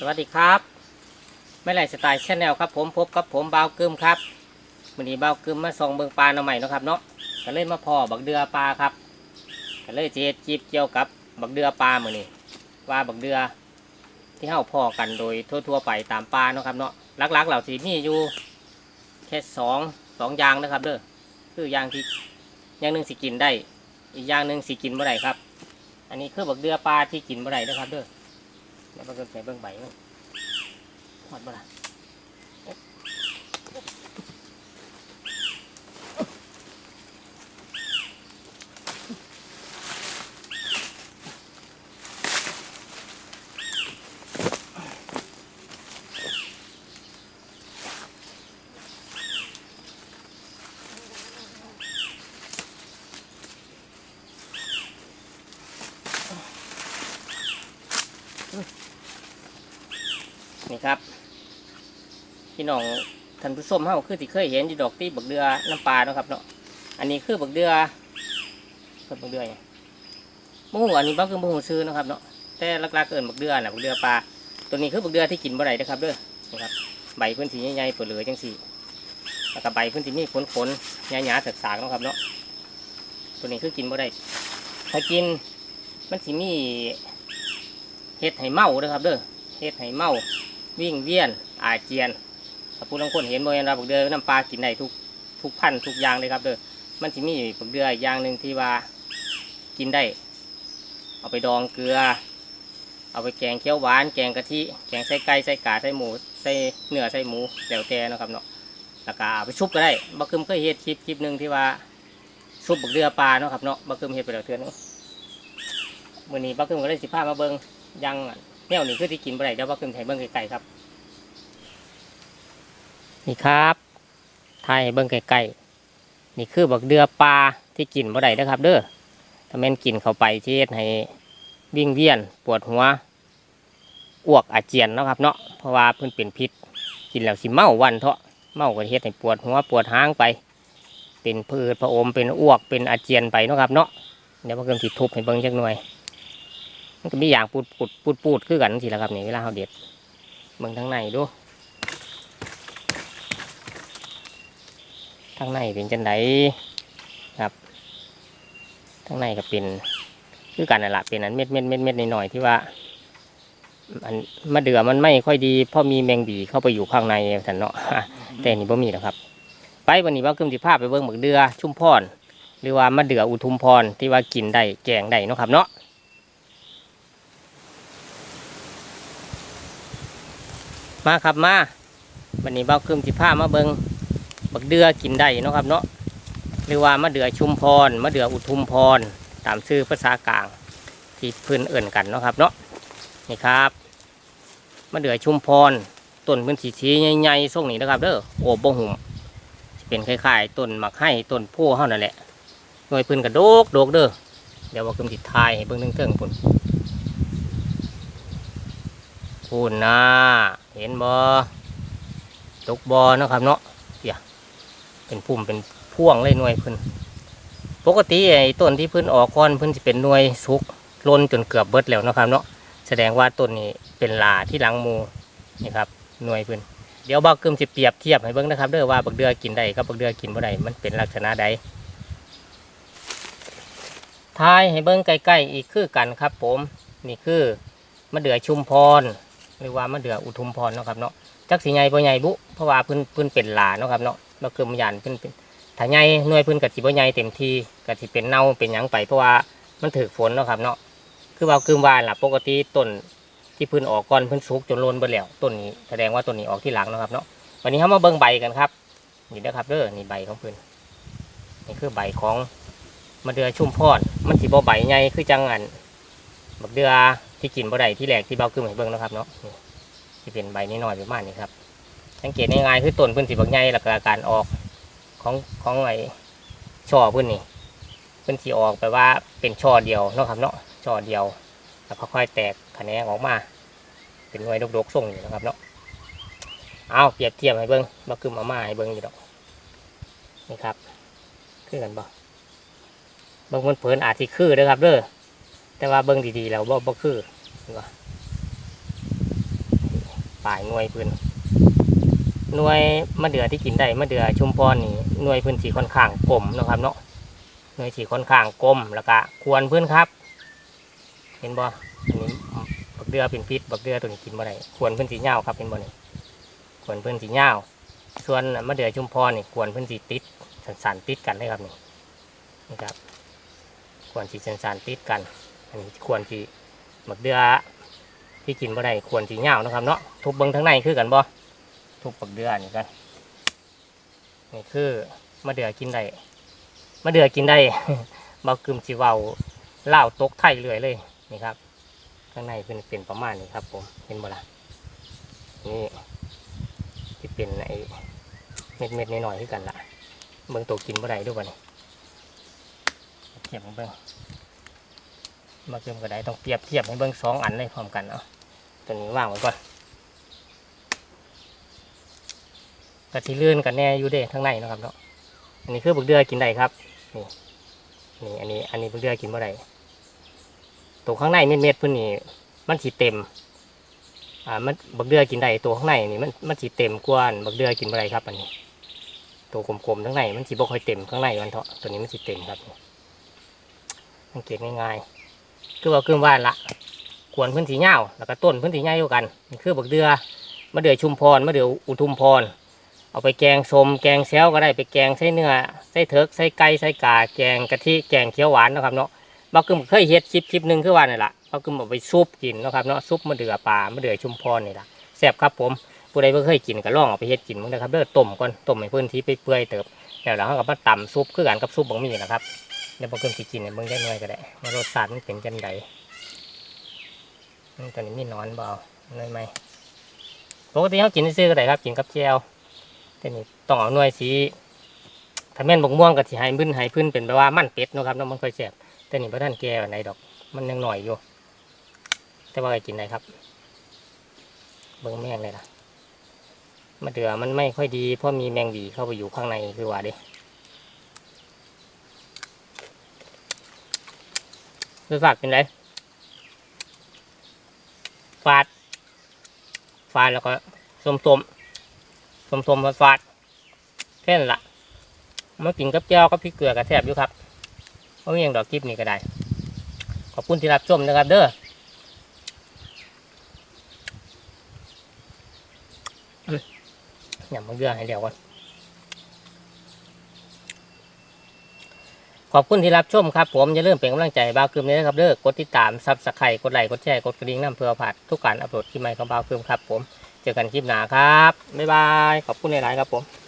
สวัสดีครับไม่ไรสไตล์ชแนลครับผมพบกับผมบ่าวกึมครับวันนี้บ่าวกึมมาส่องเบิงปลาหน่อใหม่นะครับเนาะก็เลยมาพอบักเดือปลาครับก็เลยจะเฮ็ดจีบเกี่ยวกับบักเดือปลาเหมือนนี้ว่าบักเดือที่เฮาพอกันโดยทั่วๆไปตามปลาเนาะครับเนาะลักๆเหล่าสีมีอยู่แค่สองสองอย่างนะครับเด้อคืออย่างที่อย่างหนึ่งสิกินได้ อีกอย่างหนึ่งสิกินเมื่อไรครับ อันนี้คือบักเดือปลาที่กินเมื่อไรนะครับเด้อ แล้วมันก็ใส่เบื้องใบมันหอดบ่ล่ะนี่ครับ พี่น้องท่านผู้ชมเฮาคือที่เคยเห็นอยู่ดอกที่บักเดือน้ำปลาเนาะครับเนาะอันนี้คือบักเดือเพิ่นบักเดือไงบ่ฮู้อันนี้บ่คือบ่ฮู้ซื้อนะครับเนาะแต่ลักๆเอิ้นบักเดือน่ะบักเดือปลาตัวนี้คือบักเดือที่กินบ่ได้นะครับเด้อนี่ครับใบพิ่นสีใหญ่ๆเปิดเหลือจังซี่แล้วก็ใบพิ่นสิมีขนๆหยาๆสากเนาะครับเนาะตัวนี้คือกินบ่ได้ถ้ากินมันสิมีเฮ็ดให้เมาเด้อครับเด้อเฮ็ดให้เมาวิ่งเวียนอาเจียน ผู้ลางคนเห็นบ่เห็นว่าบักเดือน้ำปลากินได้ทุกทุกพันธุ์ทุกอย่างเลยครับเด้อมันสิมีบักเดืออย่างหนึ่งที่ว่ากินได้ เอาไปดองเกลือ เอาไปแกงเขียวหวาน แกงกะทิแกงใส่ไก่ใส่กาใส่หมูใส่เนื้อใส่หมูแล้วแต่นะครับเนาะแล้วก็เอาไปชุบก็ได้บักคึมเคยเฮ็ดคลิปคลิปหนึ่งที่ว่าชุบบักเดือปลาเนาะครับเนาะบักคึมเฮ็ดไปแล้วเทื่อนึงมื้อนี้บักคึมก็เลยสิพามาเบิ่งยังแนวนี้คือที่กินบ่ได้เดี๋ยวบักคึมให้เบิ่งไกลๆครับ นี่ครับถ่ายเบิ่งไกลๆนี่คือบักเดือปลาที่กินบ่ได้นะครับ เด้อถ้าแม่นกินเข้าไปเฮ็ดให้วิ่งเวียนปวดหัวอ้วกอาเจียนนะครับเนาะเพราะว่าเพิ่นเป็นพิษ กินแล้วสิเมาวันเถาะเมาก็เฮ็ดให้ปวดหัวปวดหางไป เป็นพืดพระอมเป็นอ้วกเป็นอาเจียนไปนะครับ เนาะเดี๋ยวพวกเกิมสิทุบให้เบิ่งจักหน่อยมันก็มีอย่างปูดปูดปูดปูดคือกันสิละครับนี่เวลาเราเด็ดเบิ่งทางในดู ทางในเป็นจังไดครับทางในก็เป็นคือกันนั่นแหละเป็นอันเม็ดเม็ดเม็ดเม็ดหน่อยๆที่ว่าอันมะเดื่อมันไม่ค่อยดีเพราะมีแมงบีเข้าไปอยู่ข้างในสันเนาะแต่นี่บ่มีหรอกครับ ไปวันนี้ว่าคืมสิภาพไปเบิ่งหมึกเดือชุ่มพรหรือว่ามะเดื่ออุทุมพรที่ว่ากินได้แกงได้เนาะครับเนาะมาครับมาวันนี้เบ้าคืมสิภาพมาเบิ่ง บักเดือกินได้เนาะครับเนาะหรือว่ามะเดือชุมพรมะเดืออุทุมพร ตามชื่อภาษากลางที่เพื่นเอิ่นกันเนาะครับเนาะนี่ครับมะเดือชุมพรต้นเป็นสีสีใหญ่ๆส่งนี้นะครับ เด้อโอ้บ่หุ่มเป็นคล้ายๆต้นหมักให้ต้นโพเฮานั่นแหละหน่วยพื้นกระโดกโดกเด้อเดี๋ยวว่าคืมติดทายให้เบิ่งเทิงๆพุ่นพุ่นนะเห็นบ่ตกบ่นะครับเนาะเดี๋ยว เป็นพุ่มเป็นพ่วงเลยหน่วยเพิ่นปกติไอ้ต้นที่เพิ่นออกก่อนเพิ่นสิเป็นหน่วยสุกล้นจนเกือบเบิดแล้วนะครับเนาะแสดงว่าต้นนี้เป็นลาที่หลังมูนี่ครับหน่วยเพื้นเดี๋ยวบักกึมสิเปรียบเทียบให้เบิ่งนะครับเด้อว่าบักเดือกินได้กับบักเดือกินบ่ได้มันเป็นลักษณะใดทายให้เบิ่งใกล้ๆอีกคือกันครับ ผมนี่คือมะเดือชุมพรหรือว่ามะเดืออุทุมพรเนาะครับเนาะจักสีใหญ่บ่ใหญ่บุเพราะว่าเพิ่นเพิ่นเป็นลาเนาะครับเนาะ บักกึมยันเพิ่นเป็นถ้าใหญ่หน่วยเพิ่นก็สิบ่ใหญ่เต็มที่ก็สิเป็นเน่าเป็นหยังไปเพราะว่ามันถือฝนเนาะครับเนาะคือว่าคืมวานล่ะปกติต้นที่พื้นออกก่อนพื้นสุกจนโลนไปแล้วต้นนี้แสดงว่าต้นนี้ออกที่หลังเนาะครับเนาะวันนี้เรามาเบิ่งใบกันครับนี่นะครับเด้อนี่ใบของพื้นนี่คือใบของมะเดือชุ่มพอดมันสีบ่ใบใหญ่คือจังอันบักเดือที่กินบ่ได้ที่แรกที่เบาคือให้เบิ่งนะครับเนาะที่เป็นใบน้อยๆประมาณนี้ครับ สังเกตง่ายๆคือต้นพื้นสีบักใหญ่แล้วก็การออกของของไอ้ช่อพื้นนี่พิ่นสีออกไปว่าเป็นช่อเดียวเนาะครับเนาะช่อเดียว แล้วค่อยๆแตกแขนงออกมา เป็นหน่วยดกๆส่งอยู่นะครับเนาะเอาเปรียบเทียบให้เบิ้งบ่คือมาม่าให้เบิ้งอยู่ดอกนี่ครับคือกันบ่บิ้งมันเผินอาจสิคือเด้อครับเด้อแต่ว่าเบิ้งดีๆแล้วบ่บ่คือเห็นบ่ปลายหน่วยพื้น หน่วยมะเดื่อที่กินได้มะเดื่อชุมพรนี่หน่วยพื้นสีค่อนข้างกลมนะครับเนาะหน่วยสีค่อนข้างกลมแล้วก็ควรพื้นครับ เห็นบ่อันนี้บักเดือเป็นพิษบักเดือตัวนี้กินบ่ได้ควรพื้นสีเงาครับเห็นบ่นี่ควรพื้นสีเงาส่วนมะเดื่อชุมพรนี่ควรพื้นสีติดสันๆติดกันเลยครับนี่นี่ครับควรสีสันๆติดกัน อันนี้ควรสีบักเดือที่กินบ่ได้ควรสีเงานะครับเนาะทุบเบิ้งทั้งในคือกันบ่ ทุบบักเดือนี่กันนี่คือมะเดือกินได้มะเดือกินได้บ่กึมสิเวาเล่าตกไทยเรื่อยเลยนี่ครับ ข้างในเป็นเป็นประมาณนี้ครับ ผมเห็นบ่ละนี่ที่เป็นไอ้เม็ดเม็ดน้อยๆคือกันละเบิ่งตัวกินบ่ได้ด้วยบ่นี่เทียบเบิ่งมาเกิมก็ได้ต้องเปรียบเทียบให้เบิ่งสองอันเลยพร้อมกันเนาะตัวนี้วางไว้ก่อน กะทิลื่นกันแน่อยู่เด้ทั้งในนะครับเนาะอันนี้คือบึกเดือกินได้ครับนี่นี่อันนี้ อันนี้บึกเดือกินบ่ได้ตัวข้างในเม็ดเม็ดพิ่นนี่มันสีเต็มอ่ามันบักเดือกินได้ตัวข้างในนี่มันมันสีเต็มกวนบักเดือกินบ่ได้ครับ อันนี้ ตัวกลมๆทั้างในมันสีบ่ค่อยเต็มข้างในมันเถาะตัวนี้มันสีเต็มครับสังเกตง่ายๆคือว่าคือว่านละควรพื้นสีเงาแล้วก็ต้นพื้นสีใหญ่เดียวกันนี่คือบักเดือมะเดือชุมพรมะเดืออุทุมพร เอาไปแกงสมแกงแซวก็ได้ไปแกงใส่เนื้อใส่เถิกใส่ไก่ใส่กาแกงกะทิแกงเขียวหวานนะครับเนาะบางกึมเคยเฮ็ดคลิปคลิปหนึ่งคือว่านี่แหละบางกึมเอาไปซุปกินนะครับเนาะซุปมะเดื่อปลามะเดื่อชุมพรนี่แหละแซ่บครับผมผู้ใดเพิ่เคยกินก็ลองเอาไปเฮ็ดกินมั้งนะครับเด้อต้มก่อนต้มให้เพื่อนที่ไปเปื่อยเติบแล้วเราก็มาตำซุปคือกันกับซุปบะหมี่นะครับเดี๋ยวบางกึมสิกินให้เบิ่งได้หน่อยก็ได้ว่ารสชาติมันเป็นจังไดอืมตัวนี้มีหนอนเปล่าหน่อยไหมปกติเขากินซื้อก็ได้ครับกินกับแจ่ว แต่นี่ต้องเอาหน่วยสีถ้าแม่นบกม่วงก็สิให้มึนให้พื้นเป็นแบบว่ามันเป็ดนะครับเนาะมันค่อยแซ่บแต่นี่พระท่านแก่ไหนดอก มันยังหน่อยอยู่ แต่ว่าไอ้กินได้ครับ เบิ่งแม่งเลยนะมะเดือมันไม่ค่อยดีเพราะมีแมงวีเข้าไปอยู่ข้างในคือว่าเด้ดูฝาดเป็นไรฟาด ฟาดแล้วก็ส้มสม สมสมฟาดฟาดแค่นั้นละมากินกับแก้วกับพริกเกลือกับแทบอยู่ครับเพราะมีอย่งดอกคลิปนี้ก็ได้ ขอบคุณที่รับชมนะครับเด้ออย่ามาเยื่อให้เดี๋ยวก่อนขอบคุณที่รับชมครับ ผมอย่าลืมเป็นกำลังใจบ้าวคืมเลยนะครับเด้อกดติดตามซับสไครต์กดไลค์กดแชร์กดกระดิ่งน้ำเพื่อผัดทุกการอัปโหลดคลิปใหม่ของบ้าวคืมครับผม เจอกันคลิปหน้าครับ บ๊ายบาย ขอบคุณหลาย ๆ ครับผม